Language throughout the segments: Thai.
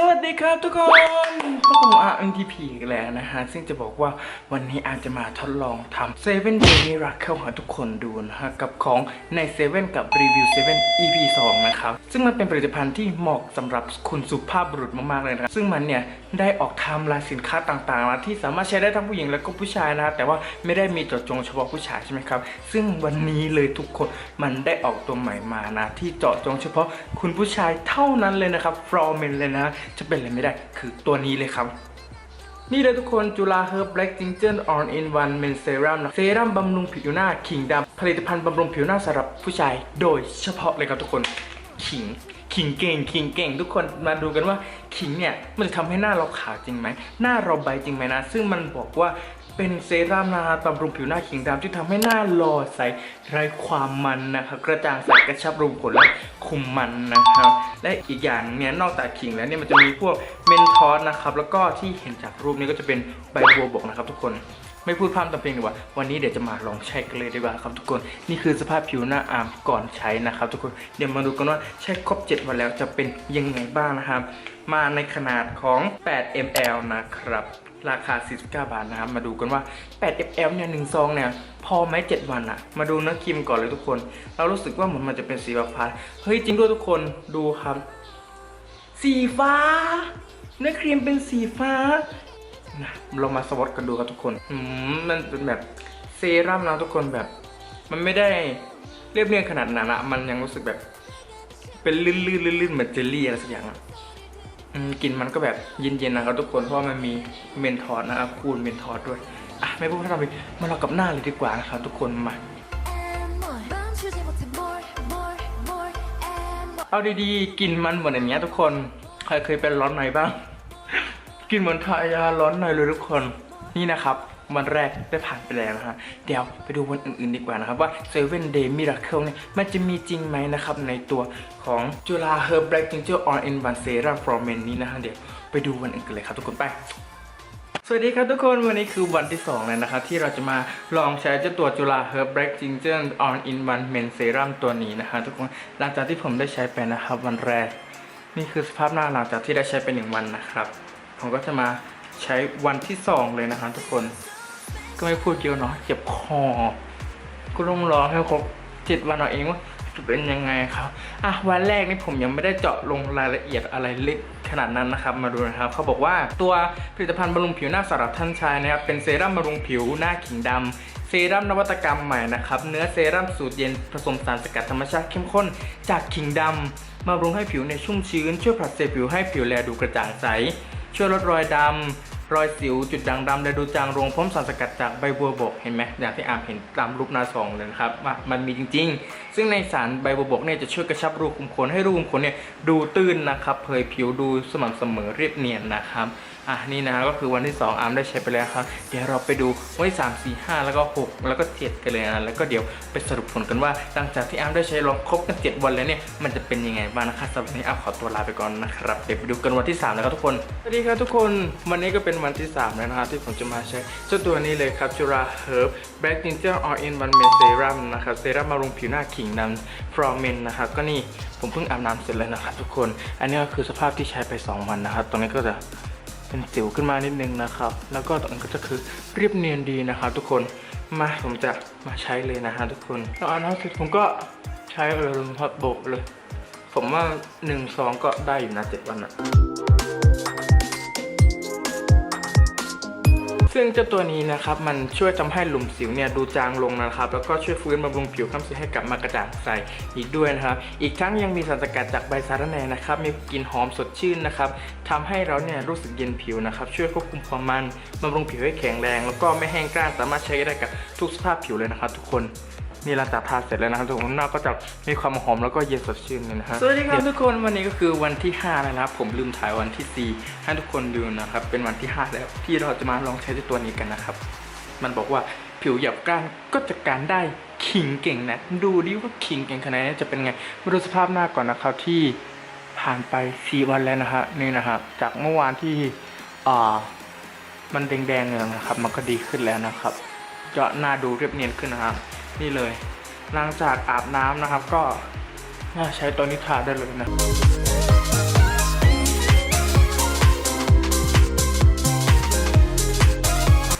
สวัสดีครับทุกคนพวกผมอาร์ NTP อีกันแล้วนะฮะ ซึ่งจะบอกว่าวันนี้อาจจะมาทดลองทำ7 Day Miracle ให้ทุกคนดูนะฮะ กับของใน7กับรีวิว7 EP 2 นะครับ ซึ่งมันเป็นผลิตภัณฑ์ที่เหมาะสำหรับคุณสุภาพบุรุษมาก ๆ เลยนะครับ ซึ่งมันเนี่ย ได้ออกทำลายสินค้าต่างๆนะที่สามารถใช้ได้ทั้งผู้หญิงและก็ผู้ชายนะ แต่ว่าไม่ได้มีเจาะจงเฉพาะผู้ชายใช่ไหมครับ ซึ่งวันนี้เลยทุกคนมันได้ออกตัวใหม่มานะที่เจาะจงเฉพาะคุณผู้ชายเท่านั้นเลยนะครับฟรอเมนเลยนะจะเป็นอะไรไม่ได้ คือตัวนี้เลยครับ นี่เลยทุกคนจุฬาเฮอร์แบล็กจิงเจิลออนอินวันเมนเซรั่มนะเซรั่มบำรุงผิวหน้าขิงดำผลิตภัณฑ์บำรุงผิวหน้าสำหรับผู้ชาย โดยเฉพาะเลยครับทุกคนขิงขิงเก่งขิงเก่งทุกคนมาดูกันว่าขิงเนี่ยมันจะทำให้หน้าเราขาวจริงไหมหน้าเราใบจริงไหมนะ ซึ่งมันบอกว่า เป็นเซรั่มนะฮะบำรุงผิวหน้าขิงดำที่ทำให้หน้าหล่อใสไร้ความมันนะครับกระจ่างใสกระชับรูขุมขนและคุมมันนะครับและอีกอย่างเนี่ยนอกจากขิงแล้วเนี่ยมันจะมีพวกเมนทอสนะครับแล้วก็ที่เห็นจากรูปนี้ก็จะเป็นใบบัวบกนะครับทุกคนไม่พูดพร่ำทำเพลงดีกว่า วันนี้เดี๋ยวจะมาลองใช้กันเลยดีกว่าครับทุกคน นี่คือสภาพผิวหน้าอามก่อนใช้นะครับทุกคน เดี๋ยวมาดูกันว่าใช้ครบ 7 วันแล้วจะเป็นยังไงบ้างนะครับ มาในขนาดของ 8 ml นะครับ ราคา 49 บาทนะครับ มาดูกันว่า 8 ml เนี่ยหนึ่งซองเนี่ย พอไหม7 วันอะมาดูเนื้อครีมก่อนเลยทุกคน เรารู้สึกว่าเหมือนมันจะเป็นสีฟ้าเฮ้ย จริงด้วยทุกคน ดูครับ สีฟ้า เนื้อครีมเป็นสีฟ้า นะเรามาสวอตกันดูครับทุกคน อืม มันเป็นแบบเซรั่มนะทุกคนแบบ มันไม่ได้เรียบเรียงขนาดนั้นอะมันยังรู้สึกแบบ เป็นลื่นๆลื่นๆเหมือนเจลลี่อะไรสักอย่างอะ กลิ่นมันก็แบบเย็นๆนะครับทุกคนเพราะมันมีเมนทอสนะครับคูณเมนทอร์ด้วยอะไม่พูดไม่ทำไปมาลองกับหน้าเลยดีกว่านะครับทุกคนมาเอาดีๆกลิ่นมันเหมือนอย่างเงี้ยทุกคนใครเคยเป็นร้อนไหนบ้าง กลิ่นเหมือนทายาร้อนหน่อยเลยทุกคนนี่นะครับ วันแรกได้ผ่านไปแล้วนะฮะเดี๋ยวไปดูวันอื่นๆดีกว่านะครับว่า7 Day Miracle เนี่ยมันจะมีจริงไหมนะครับในตัวของจุฬา Herb Black Ginger All in One Serum for Men นี้นะฮะเดี๋ยวไปดูวันอื่นกันเลยครับทุกคนไปสวัสดีครับทุกคนวันนี้คือวันที่2แล้วนะครับที่เราจะมาลองใช้เจ้าตัวจุฬา Herb Black Ginger All in One Men Serum ตัวนี้นะฮะทุกคนหลังจากที่ผมได้ใช้ไปนะครับวันแรก นี่คือสภาพหน้าหลังจากที่ได้ใช้ไปหนึ่งวันนะครับ ผมก็จะมาใช้วันที่สองเลยนะครับทุกคน ก็ไม่พูดเยอะเนาะเจ็บคอ ก็ต้องรอให้ครบเจ็ดวันเอาเองว่าจะเป็นยังไงครับอะวันแรกนี่ผมยังไม่ได้เจาะลงรายละเอียดอะไรลึกขนาดนั้นนะครับ มาดูนะครับ เขาบอกว่าตัวผลิตภัณฑ์บำรุงผิวหน้าสำหรับท่านชายนะครับ เป็นเซรั่มบำรุงผิวหน้าขิงดำเซรั่มนวัตกรรมใหม่นะครับ เนื้อเซรั่มสูตรเย็นผสมสารสกัดธรรมชาติเข้มข้นจากขิงดำบำรุงให้ผิวในชุ่มชื้น ช่วยผลัดเซลล์ผิวให้ผิวแลดูกระจ่างใส ช่วยลดรอยดำ รอยสิวจุดด่างดำและดูจางลงพร้อมสารสกัดจากใบบัวบกเห็นไหมอย่างที่อามเห็นตามรูปหน้าซองเลยนะครับว่ามันมีจริง ๆ ซึ่งในสารใบบัวบกเนี่ยจะช่วยกระชับรูขุมขนให้รูขุมขนเนี่ยดูตื้นนะครับเผยผิวดูสม่ำเสมอเรียบเนียนนะครับ อะนี่นะก็คือวันที่ 2 อาร์มได้ใช้ไปแล้วครับ เดี๋ยวเราไปดูวันที่ 3 4 5 แล้วก็ 6 แล้วก็ 7 กันเลยนะแล้วก็เดี๋ยวไปสรุปผลกันว่า หลังจากที่อาร์มได้ใช้ลองครบกัน 7 วันแล้วเนี่ยมันจะเป็นยังไงบ้างนะครับสำหรับวันนี้อาร์มขอตัวลาไปก่อนนะครับเดี๋ยวไปดูกันวันที่ 3 แล้วครับทุกคนสวัสดีครับทุกคนวันนี้ก็เป็นวันที่ 3 แล้วนะครับที่ผมจะมาใช้เจ้าตัวนี้เลยครับจุราเฮิร์บแบล็กจิงเจอร์ออ in one men serum นะครับเซรั่มบำรุงผิวหน้าขิงนำ from men นะครับก็นี่ผมเพิ่งอาบน้ำเสร็จแล้วนะครับทุกคน อันนี้ก็คือสภาพที่ใช้ไป 2 วันนะครับตรงนี้ก็จะ เป็นสิวขึ้นมานิดนึงนะครับ แล้วก็ตรงนี้ก็จะคือเรียบเนียนดีนะครับทุกคนมาผมจะมาใช้เลยนะฮะทุกคนแล้วอันนั้นเสร็จผมก็ใช้เออลมพัดโบกเลย ผมว่า1 2ก็ได้อยู่นะเจ็ดวันอะ ซึ่งเจ้าตัวนี้นะครับมันช่วยทำให้หลุมสิวเนี่ยดูจางลงนะครับแล้วก็ช่วยฟื้นบำรุงผิวคล้ำสีให้กลับมากระจ่างใสอีกด้วยนะครับ อีกทั้งยังมีสารสกัดจากใบสาระแหน่นะครับมีกลิ่นหอมสดชื่นนะครับทำให้เราเนี่ยรู้สึกเย็นผิวนะครับช่วยควบคุมความมันบำรุงผิวให้แข็งแรง แล้วก็ไม่แห้งกร้านสามารถใช้ได้กับทุกสภาพผิวเลยนะครับทุกคน นี่หลังจากทาเสร็จแล้วนะครับทุกคนหน้าก็จะมีความหอมแล้วก็เย็นสดชื่นเลยนะฮะสวัสดีครับทุกคนวันนี้ก็คือวันที่ 5 แล้วนะครับ ผมลืมถ่ายวันที่ 4 ให้ทุกคนดูนะครับ เป็นวันที่ 5 แล้วที่เราจะมาลองใช้เจ้าตัวนี้กันนะครับ มันบอกว่าผิวหยาบกร้านก็จะการได้ขิงเก่งนะ ดูดิว่าขิงเก่งขนาดไหนจะเป็นไงมาดูสภาพหน้าก่อนนะครับที่ผ่านไป 4 วันแล้วนะฮะนี่นะครับจากเมื่อวานที่อ่ามันแดงๆเนี่ยนะครับ มันก็ดีขึ้นแล้วนะครับก็หน้าดูเรียบเนียนขึ้นนะครับ นี่เลย หลังจากอาบน้ำนะครับก็ใช้ตัวนี้ทาได้เลยนะ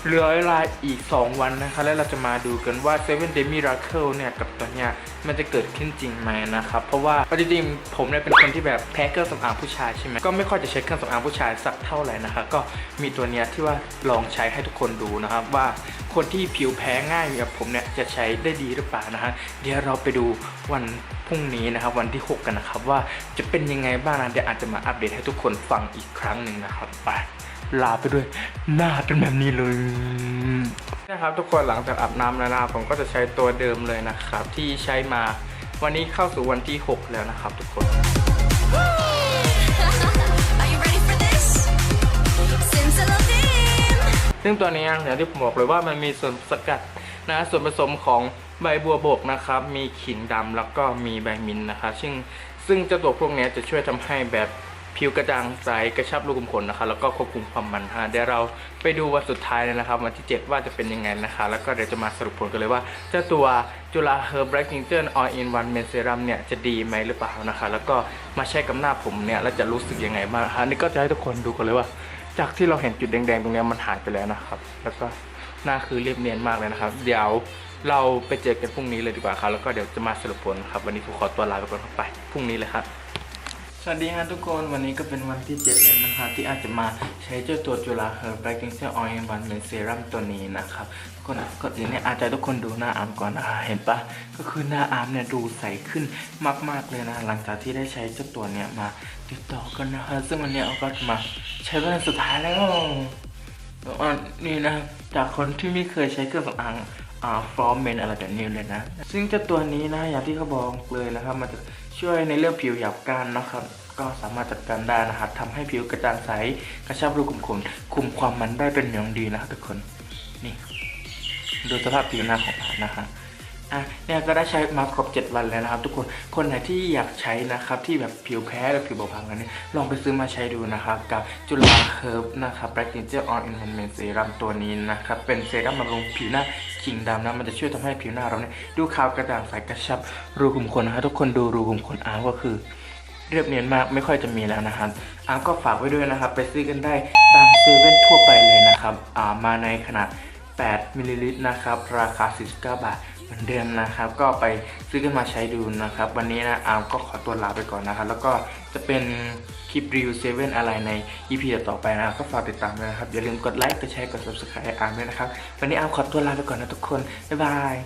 เหลือเวลาอีก 2 วันนะคะ แล้วเราจะมาดูกันว่า Seven Day Miracle เนี่ย กับตัวเนี้ยมันจะเกิดขึ้นจริงไหมนะครับ เพราะว่าจริงๆผมเนี่ยเป็นคนที่แบบแพ้เครื่องสำอางผู้ชายใช่ไหมก็ไม่ค่อยจะใช้เครื่องสำอางผู้ชายสักเท่าไหร่นะคะ ก็มีตัวเนี้ยที่ว่าลองใช้ให้ทุกคนดูนะครับ ว่าคนที่ผิวแพ้ง่ายแบบผมเนี่ยจะใช้ได้ดีหรือเปล่านะฮะเดี๋ยวเราไปดูวันพรุ่งนี้นะครับวันที่ 6 กันนะครับว่าจะเป็นยังไงบ้างนะเดี๋ยวอาจจะมาอัปเดตให้ทุกคนฟังอีกครั้งหนึ่งนะครับไป ลาไปด้วยหน้าเป็นแบบนี้เลยนะครับทุกคนหลังจากอาบน้ำแล้วนะผมก็จะใช้ตัวเดิมเลยนะครับ ที่ใช้มาวันนี้เข้าสู่วันที่ 6 แล้วนะครับ ทุกคน Are you ready for this? Simsalabim! ซึ่งตัวนี้อย่างที่ผมบอกเลยว่ามันมีส่วนสกัดนะส่วนผสมของใบบัวบกนะครับ มีขิงดำแล้วก็มีใบมินท์นะครับซึ่งซึ่งเจ้าตัวพวกนี้จะช่วยทำให้แบบ ผิวกระจ่างใสกระชับรูขุมขนนะคะ แล้วก็ควบคุมความมันฮะเดี๋ยวเราไปดูวันสุดท้ายเลยนะครับวันที่ 7 ว่าจะเป็นยังไงนะคะ แล้วก็เดี๋ยวจะมาสรุปผลกันเลยว่าเจ้าตัวจุฬาเฮอร์บรักจิงเจอร์ออินวันเมนเซรัมเนี่ยจะดีไหมหรือเปล่านะคะ แล้วก็มาใช้กับหน้าผมเนี่ยแล้วจะรู้สึกยังไงบ้างฮะนี่ก็จะให้ทุกคนดูกันเลยว่า จากที่เราเห็นจุดแดงๆ ตรงเนี้ยมันหายไปแล้วนะครับ แล้วก็หน้าคือเรียบเนียนมากเลยนะครับ เดี๋ยวเราไปเจอกันพรุ่งนี้เลยดีกว่าครับแล้วก็เดี๋ยวจะมาสรุปผลครับวันนี้ผมขอตัวลาไปก่อนครับไปพรุ่งนี้เลยครับ สวัสดีครับทุกคนวันนี้ก็เป็นวันที่ 7 แล้วนะครับที่อาจจะมาใช้เจ้าตัวจุฬาเฮอร์บรักกิ้งเซอร์ออยล์วันเมนเซรั่มตัวนี้นะครับทุกคนก่อนอื่นเนี่ยอาจจะทุกคนดูหน้าอาร์มก่อนนะเห็นปะก็คือหน้าอาร์มเนี่ยดูใสขึ้นมาก ๆเลยนะหลังจากที่ได้ใช้เจ้าตัวเนี่ยมาติดต่อกันนะครับซึ่งวันเนี้ยเอาก็มาใช้วันสุดท้ายแล้วอ่านี่นะจากคนที่ไม่เคยใช้เครื่องสำอาง อ่าฟอร์มเมนอะไรแบบนี้เลยนะ ซึ่งเจ้าตัวนี้นะอย่างที่เขาบอกเลยนะครับ มันจะช่วยในเรื่องผิวหยาบกร้านนะครับ ก็สามารถจัดการได้นะครับทำให้ผิวกระจ่างใสกระชับรูขุมขนคุมความมันได้เป็นอย่างดีนะครับทุกคน นี่ ดูสภาพผิวหน้าของผมนะฮะ อะเนี่ยก็ได้ใช้มาครบ 7 วันแล้วนะครับ ทุกคนคนไหนที่อยากใช้นะครับที่แบบผิวแพ้หรือผิวบอบบางกันเนี่ยลองไปซื้อมาใช้ดูนะครับ กับจุฬาเฮิร์บนะครับแบล็กจินเจอร์ออนอินเมนเซรั่มตัวนี้นะครับ เป็นเซรั่มบำรุงผิวหน้าขิงดำนะมันจะช่วยทำให้ผิวหน้าเราเนี่ยดูขาวกระจ่างใสกระชับรูขุมขนนะครับทุกคนดูรูขุมขนอาร์ก็คือเรียบเนียนมากไม่ค่อยจะมีแล้วนะครับอาร์ก็ฝากไว้ด้วยนะครับ ไปซื้อกันได้ตามเซเว่นทั่วไปเลยนะครับ อ่ามาในขนาด 8มิลลิลิตรนะครับ ราคา 49 บาทเหมือนเดิมนะครับ ก็ไปซื้อกันมาใช้ดูนะครับ วันนี้นะอาร์มก็ขอตัวลาไปก่อนนะครับ แล้วก็จะเป็นคลิปรีวิวเซเว่นอะไรใน EP ต่อไปนะก็ฝากติดตามด้วยนะครับ อย่าลืมกดไลค์กดแชร์กด subscribe อาร์มด้วยนะครับ วันนี้อาร์มขอตัวลาไปก่อนนะทุกคน บ๊ายบาย